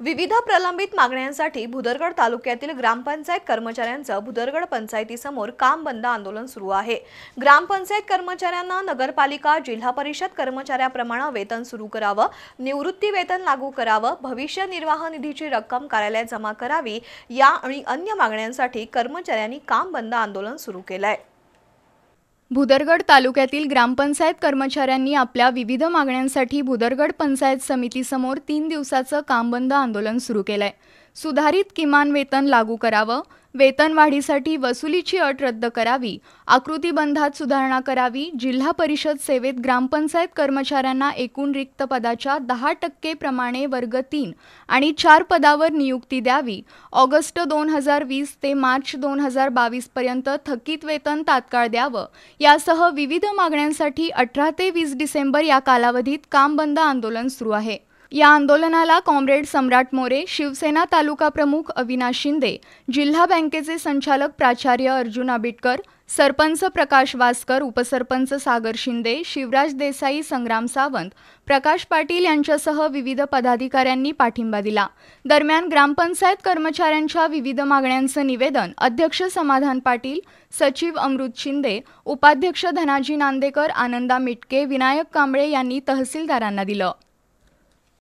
विविध प्रलंबित मागण्यांसाठी भुदरगड तालुक्यातील ग्रामपंचायत कर्मचाऱ्यांचं भुदरगड पंचायतीसमोर काम बंद आंदोलन सुरू आहे. ग्रामपंचायत कर्मचाऱ्यांना नगरपालिका जिल्हा परिषद कर्मचाऱ्याप्रमाणे वेतन सुरू करावं निवृत्ती वेतन लागू करावं भविष्य निर्वाह निधीची रक्कम कार्यालयात जमा करावी या आणि अन्य मागण्यांसाठी कर्मचाऱ्यांनी काम बंद आंदोलन सुरू केलंय. भुदरगड तालुक्यातील ग्रामपंचायत कर्मचाऱ्यांनी आपल्या विविध मागण्यांसाठी भुदरगड पंचायत समितीसमोर तीन दिवसाचं कामबंद आंदोलन सुरू केलंय. सुधारित किमान वेतन लागू करावं वेतनवाढीसाठी वसुलीची अट रद्द करावी आकृतीबंधात सुधारणा करावी जिल्हा परिषद सेवेत ग्रामपंचायत कर्मचाऱ्यांना एकूण रिक्त पदाच्या दहा टक्के प्रमाणे वर्ग तीन आणि चार पदावर नियुक्ती द्यावी. ऑगस्ट दोन हजार वीस ते मार्च दोन हजार बावीसपर्यंत थकीत वेतन तात्काळ द्यावं. यासह विविध मागण्यांसाठी अठरा ते वीस डिसेंबर या कालावधीत काम बंद आंदोलन सुरू आहे. या आंदोलनाला कॉम्रेड सम्राट मोरे शिवसेना तालुका प्रमुख अविनाश शिंदे जिल्हा बँकेचे संचालक प्राचार्य अर्जुन आबिटकर सरपंच प्रकाश वासकर उपसरपंच सागर शिंदे शिवराज देसाई संग्राम सावंत प्रकाश पाटील यांच्यासह विविध पदाधिकाऱ्यांनी पाठिंबा दिला. दरम्यान ग्रामपंचायत कर्मचाऱ्यांच्या विविध मागण्यांचं निवेदन अध्यक्ष समाधान पाटील सचिव अमृत शिंदे उपाध्यक्ष धनाजी नांदेकर आनंदा मिटके विनायक कांबळे यांनी तहसीलदारांना दिलं.